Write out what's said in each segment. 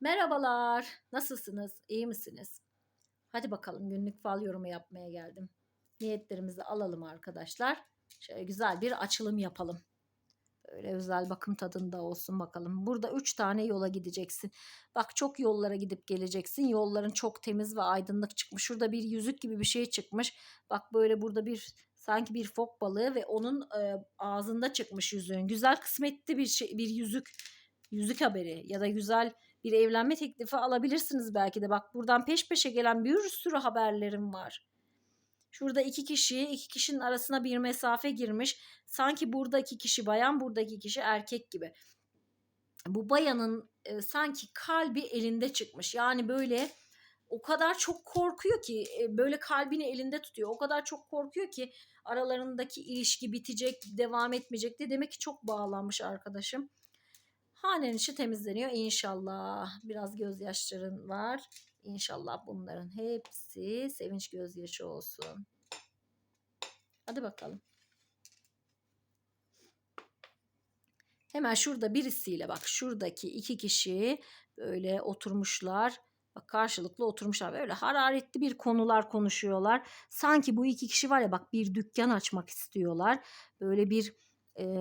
Merhabalar. Nasılsınız? İyi misiniz? Hadi bakalım günlük fal yorumu yapmaya geldim. Niyetlerimizi alalım arkadaşlar. Şöyle güzel bir açılım yapalım. Böyle özel bakım tadında olsun bakalım. Burada üç tane yola gideceksin. Bak çok yollara gidip geleceksin. Yolların çok temiz ve aydınlık çıkmış. Şurada bir yüzük gibi bir şey çıkmış. Bak böyle burada bir sanki bir fok balığı ve onun e, ağzında çıkmış yüzüğün. Güzel kısmetli bir şey, bir yüzük. Yüzük haberi ya da güzel bir evlenme teklifi alabilirsiniz belki de. Bak buradan peş peşe gelen bir sürü haberlerim var. Şurada iki kişi, iki kişinin arasına bir mesafe girmiş. Sanki buradaki kişi bayan, buradaki kişi erkek gibi. Bu bayanın e, sanki kalbi elinde çıkmış. Yani böyle o kadar çok korkuyor ki e, böyle kalbini elinde tutuyor. O kadar çok korkuyor ki aralarındaki ilişki bitecek, devam etmeyecek de demek ki çok bağlanmış arkadaşım. Hanen içi temizleniyor inşallah. Biraz gözyaşların var. İnşallah bunların hepsi sevinç gözyaşı olsun. Hadi bakalım. Hemen şurada birisiyle bak şuradaki iki kişi böyle oturmuşlar. Bak karşılıklı oturmuşlar. Böyle hararetli bir konular konuşuyorlar. Sanki bu iki kişi var ya bak bir dükkan açmak istiyorlar. Böyle bir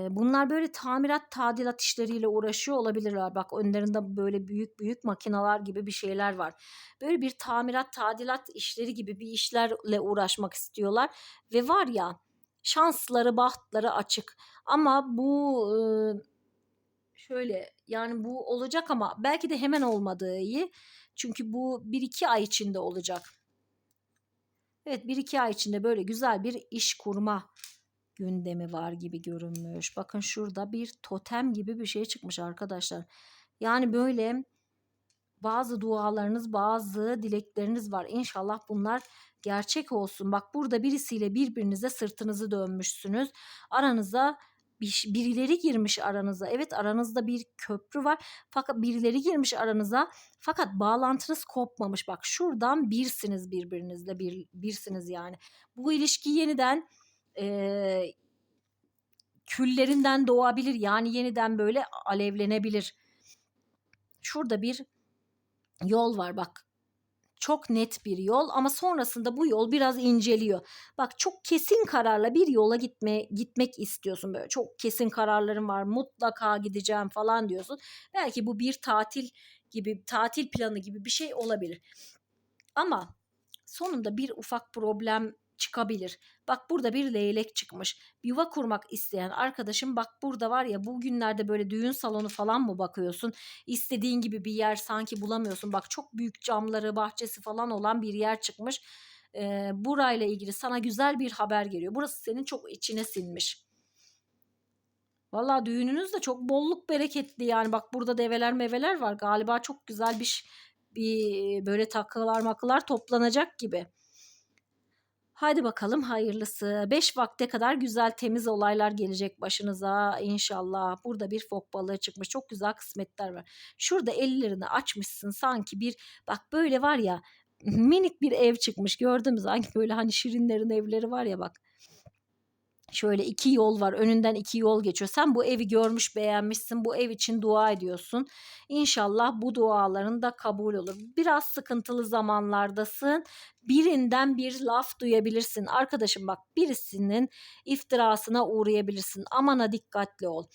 bunlar böyle tamirat, tadilat işleriyle uğraşıyor olabilirler. Bak önlerinde böyle büyük büyük makineler gibi bir şeyler var. Böyle bir tamirat, tadilat işleri gibi bir işlerle uğraşmak istiyorlar. Ve var ya şansları, bahtları açık. Ama bu şöyle yani bu olacak ama belki de hemen olmadığı iyi. Çünkü bu 1-2 ay içinde olacak. Evet 1-2 ay içinde böyle güzel bir iş kurma gündemi var gibi görünmüş. Bakın şurada bir totem gibi bir şey çıkmış arkadaşlar. Yani böyle bazı dualarınız, bazı dilekleriniz var. İnşallah bunlar gerçek olsun. Bak burada birisiyle birbirinize sırtınızı dönmüşsünüz. Aranıza bir, birileri girmiş aranıza. Evet aranızda bir köprü var. Fakat birileri girmiş aranıza. Fakat bağlantınız kopmamış. Bak şuradan birsiniz birbirinizle. Bir, birsiniz yani. Bu ilişki yeniden e, küllerinden doğabilir. Yani yeniden böyle alevlenebilir. Şurada bir yol var bak. Çok net bir yol ama sonrasında bu yol biraz inceliyor. Bak çok kesin kararla bir yola gitme gitmek istiyorsun böyle. Çok kesin kararlarım var. Mutlaka gideceğim falan diyorsun. Belki bu bir tatil gibi tatil planı gibi bir şey olabilir. Ama sonunda bir ufak problem çıkabilir. Bak burada bir leylek çıkmış. Yuva kurmak isteyen arkadaşım bak burada var ya bugünlerde böyle düğün salonu falan mı bakıyorsun? İstediğin gibi bir yer sanki bulamıyorsun. Bak çok büyük camları, bahçesi falan olan bir yer çıkmış. Ee, burayla ilgili sana güzel bir haber geliyor. Burası senin çok içine sinmiş. Valla düğününüz de çok bolluk bereketli yani. Bak burada develer meveler var. Galiba çok güzel bir bir böyle takılar makılar toplanacak gibi. Hadi bakalım hayırlısı. Beş vakte kadar güzel temiz olaylar gelecek başınıza inşallah. Burada bir fok balığı çıkmış. Çok güzel kısmetler var. Şurada ellerini açmışsın sanki bir bak böyle var ya minik bir ev çıkmış. Gördün mü? Sanki böyle hani şirinlerin evleri var ya bak. Şöyle iki yol var. Önünden iki yol geçiyor. Sen bu evi görmüş, beğenmişsin. Bu ev için dua ediyorsun. İnşallah bu duaların da kabul olur. Biraz sıkıntılı zamanlardasın. Birinden bir laf duyabilirsin. Arkadaşım bak birisinin iftirasına uğrayabilirsin. Amana dikkatli ol.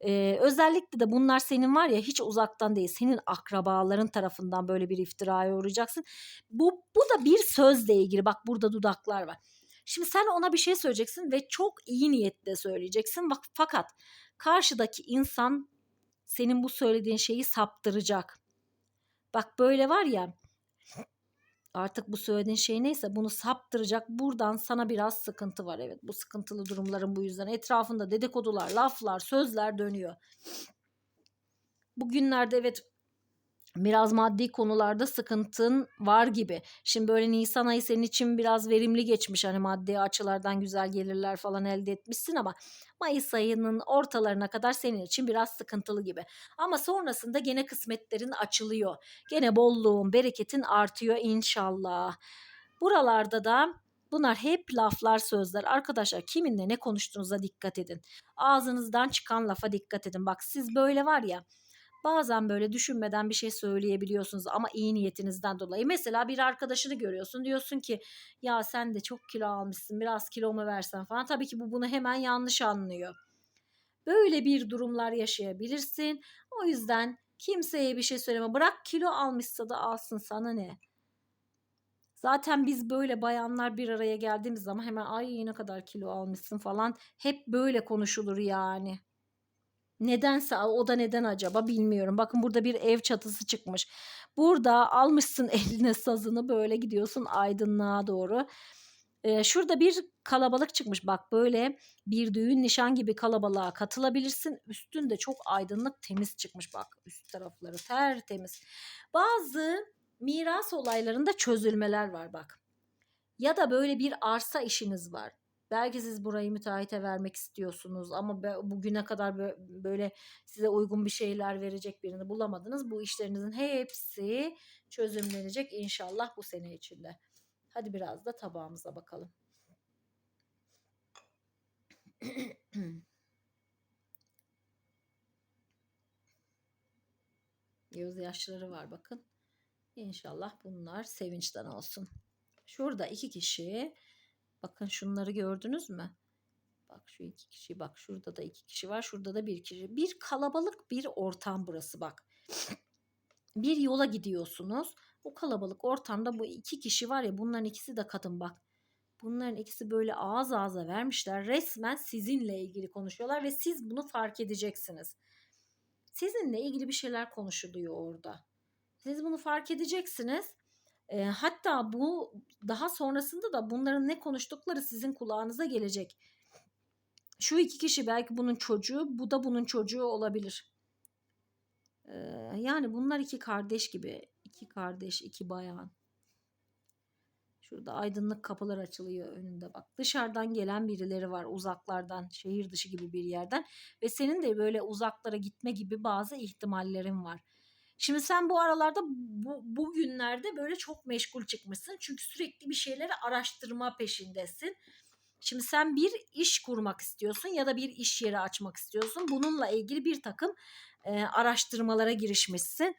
Ee, özellikle de bunlar senin var ya hiç uzaktan değil senin akrabaların tarafından böyle bir iftiraya uğrayacaksın. Bu, bu da bir sözle ilgili bak burada dudaklar var. Şimdi sen ona bir şey söyleyeceksin ve çok iyi niyetle söyleyeceksin. Bak fakat karşıdaki insan senin bu söylediğin şeyi saptıracak. Bak böyle var ya artık bu söylediğin şey neyse bunu saptıracak. Buradan sana biraz sıkıntı var. Evet bu sıkıntılı durumların bu yüzden etrafında dedikodular, laflar, sözler dönüyor. Bugünlerde evet biraz maddi konularda sıkıntın var gibi. Şimdi böyle Nisan ayı senin için biraz verimli geçmiş. Hani maddi açılardan güzel gelirler falan elde etmişsin ama Mayıs ayının ortalarına kadar senin için biraz sıkıntılı gibi. Ama sonrasında gene kısmetlerin açılıyor. Gene bolluğun, bereketin artıyor inşallah. Buralarda da Bunlar hep laflar, sözler. Arkadaşlar kiminle ne konuştuğunuza dikkat edin. Ağzınızdan çıkan lafa dikkat edin. Bak siz böyle var ya Bazen böyle düşünmeden bir şey söyleyebiliyorsunuz ama iyi niyetinizden dolayı. Mesela bir arkadaşını görüyorsun diyorsun ki ya sen de çok kilo almışsın biraz kilomu versen falan. Tabii ki bu bunu hemen yanlış anlıyor. Böyle bir durumlar yaşayabilirsin. O yüzden kimseye bir şey söyleme. Bırak kilo almışsa da alsın sana ne? Zaten biz böyle bayanlar bir araya geldiğimiz zaman hemen ay ne kadar kilo almışsın falan hep böyle konuşulur yani. Nedense o da neden acaba bilmiyorum. Bakın burada bir ev çatısı çıkmış. Burada almışsın eline sazını böyle gidiyorsun aydınlığa doğru. Ee, şurada bir kalabalık çıkmış. Bak böyle bir düğün nişan gibi kalabalığa katılabilirsin. Üstünde çok aydınlık temiz çıkmış bak. Üst tarafları tertemiz. Bazı miras olaylarında çözülmeler var bak. Ya da böyle bir arsa işiniz var. Belki siz burayı müteahhite vermek istiyorsunuz ama bugüne kadar böyle size uygun bir şeyler verecek birini bulamadınız. Bu işlerinizin hepsi çözümlenecek inşallah bu sene içinde. Hadi biraz da tabağımıza bakalım. Göz yaşları var bakın. İnşallah bunlar sevinçten olsun. Şurada iki kişi Bakın şunları gördünüz mü? Bak şu iki kişi bak şurada da iki kişi var şurada da bir kişi. Bir kalabalık bir ortam burası bak. Bir yola gidiyorsunuz. O kalabalık ortamda bu iki kişi var ya bunların ikisi de kadın bak. Bunların ikisi böyle ağız ağza vermişler. Resmen sizinle ilgili konuşuyorlar ve siz bunu fark edeceksiniz. Sizinle ilgili bir şeyler konuşuluyor orada. Siz bunu fark edeceksiniz e, hatta bu daha sonrasında da bunların ne konuştukları sizin kulağınıza gelecek. Şu iki kişi belki bunun çocuğu, bu da bunun çocuğu olabilir. E, yani bunlar iki kardeş gibi. iki kardeş, iki bayan. Şurada aydınlık kapılar açılıyor önünde bak. Dışarıdan gelen birileri var uzaklardan, şehir dışı gibi bir yerden. Ve senin de böyle uzaklara gitme gibi bazı ihtimallerin var. Şimdi sen bu aralarda bu, bu günlerde böyle çok meşgul çıkmışsın. Çünkü sürekli bir şeyleri araştırma peşindesin. Şimdi sen bir iş kurmak istiyorsun ya da bir iş yeri açmak istiyorsun. Bununla ilgili bir takım e, araştırmalara girişmişsin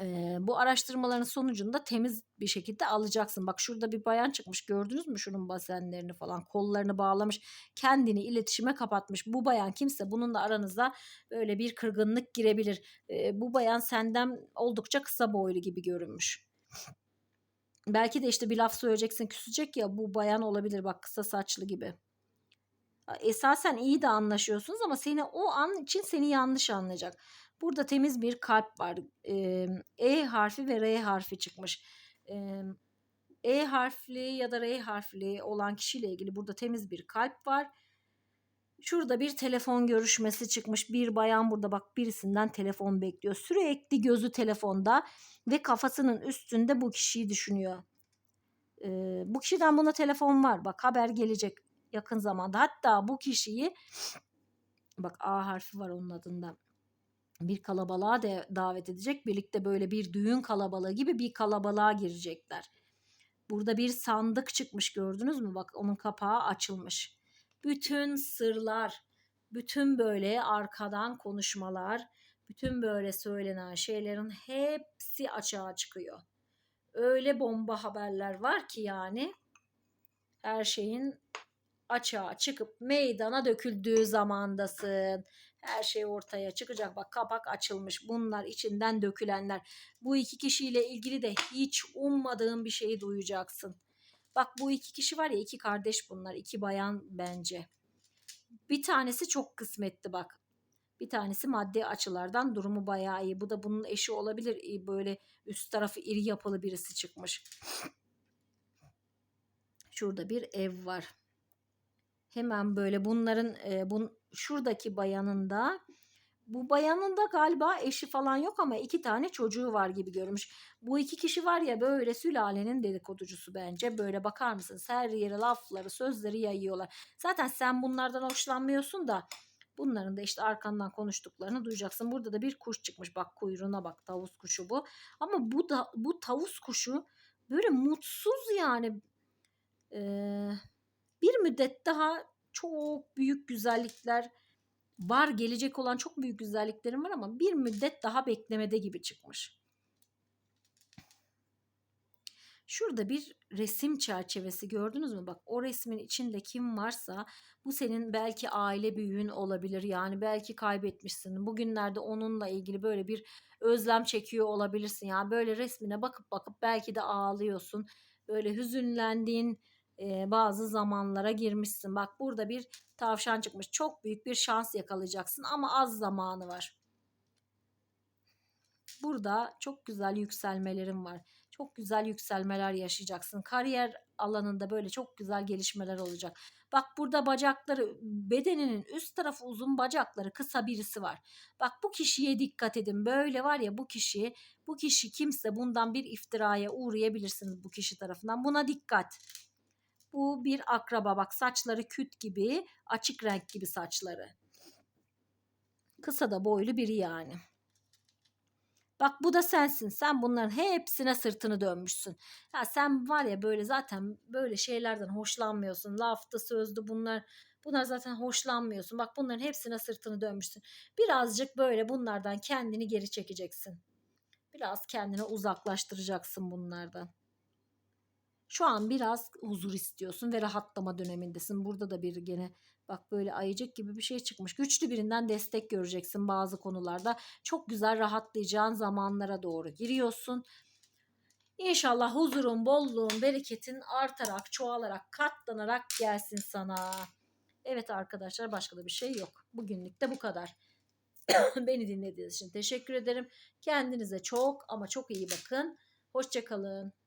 e, bu araştırmaların sonucunda temiz bir şekilde alacaksın. Bak şurada bir bayan çıkmış gördünüz mü şunun basenlerini falan kollarını bağlamış kendini iletişime kapatmış. Bu bayan kimse bununla aranızda böyle bir kırgınlık girebilir. E, bu bayan senden oldukça kısa boylu gibi görünmüş. Belki de işte bir laf söyleyeceksin küsecek ya bu bayan olabilir bak kısa saçlı gibi esasen iyi de anlaşıyorsunuz ama seni o an için seni yanlış anlayacak. Burada temiz bir kalp var. E harfi ve R harfi çıkmış. E harfli ya da R harfli olan kişiyle ilgili burada temiz bir kalp var. Şurada bir telefon görüşmesi çıkmış. Bir bayan burada bak birisinden telefon bekliyor. Sürekli gözü telefonda ve kafasının üstünde bu kişiyi düşünüyor. Ee, bu kişiden buna telefon var. Bak haber gelecek yakın zamanda. Hatta bu kişiyi bak A harfi var onun adında bir kalabalığa de davet edecek. Birlikte böyle bir düğün kalabalığı gibi bir kalabalığa girecekler. Burada bir sandık çıkmış gördünüz mü? Bak onun kapağı açılmış. Bütün sırlar, bütün böyle arkadan konuşmalar, bütün böyle söylenen şeylerin hepsi açığa çıkıyor. Öyle bomba haberler var ki yani her şeyin açığa çıkıp meydana döküldüğü zamandasın. Her şey ortaya çıkacak. Bak kapak açılmış. Bunlar içinden dökülenler. Bu iki kişiyle ilgili de hiç ummadığın bir şeyi duyacaksın. Bak bu iki kişi var ya iki kardeş bunlar. iki bayan bence. Bir tanesi çok kısmetli bak. Bir tanesi maddi açılardan durumu bayağı iyi. Bu da bunun eşi olabilir. Böyle üst tarafı iri yapılı birisi çıkmış. Şurada bir ev var hemen böyle bunların e, bun, şuradaki bayanın da bu bayanın da galiba eşi falan yok ama iki tane çocuğu var gibi görmüş. Bu iki kişi var ya böyle sülalenin dedikoducusu bence. Böyle bakar mısın her yere lafları sözleri yayıyorlar. Zaten sen bunlardan hoşlanmıyorsun da bunların da işte arkandan konuştuklarını duyacaksın. Burada da bir kuş çıkmış bak kuyruğuna bak tavus kuşu bu. Ama bu da bu tavus kuşu böyle mutsuz yani. Eee bir müddet daha çok büyük güzellikler var gelecek olan çok büyük güzelliklerim var ama bir müddet daha beklemede gibi çıkmış. Şurada bir resim çerçevesi gördünüz mü? Bak o resmin içinde kim varsa bu senin belki aile büyüğün olabilir. Yani belki kaybetmişsin. Bugünlerde onunla ilgili böyle bir özlem çekiyor olabilirsin. Yani böyle resmine bakıp bakıp belki de ağlıyorsun. Böyle hüzünlendiğin e, bazı zamanlara girmişsin. Bak burada bir tavşan çıkmış. Çok büyük bir şans yakalayacaksın ama az zamanı var. Burada çok güzel yükselmelerim var. Çok güzel yükselmeler yaşayacaksın. Kariyer alanında böyle çok güzel gelişmeler olacak. Bak burada bacakları bedeninin üst tarafı uzun bacakları kısa birisi var. Bak bu kişiye dikkat edin. Böyle var ya bu kişi bu kişi kimse bundan bir iftiraya uğrayabilirsiniz bu kişi tarafından. Buna dikkat. Bu bir akraba bak saçları küt gibi açık renk gibi saçları. Kısa da boylu biri yani. Bak bu da sensin. Sen bunların hepsine sırtını dönmüşsün. Ya sen var ya böyle zaten böyle şeylerden hoşlanmıyorsun. Laftı sözlü bunlar bunlar zaten hoşlanmıyorsun. Bak bunların hepsine sırtını dönmüşsün. Birazcık böyle bunlardan kendini geri çekeceksin. Biraz kendini uzaklaştıracaksın bunlardan. Şu an biraz huzur istiyorsun ve rahatlama dönemindesin. Burada da bir gene bak böyle ayıcık gibi bir şey çıkmış. Güçlü birinden destek göreceksin bazı konularda. Çok güzel rahatlayacağın zamanlara doğru giriyorsun. İnşallah huzurun, bolluğun, bereketin artarak, çoğalarak, katlanarak gelsin sana. Evet arkadaşlar başka da bir şey yok. Bugünlük de bu kadar. Beni dinlediğiniz için teşekkür ederim. Kendinize çok ama çok iyi bakın. Hoşçakalın.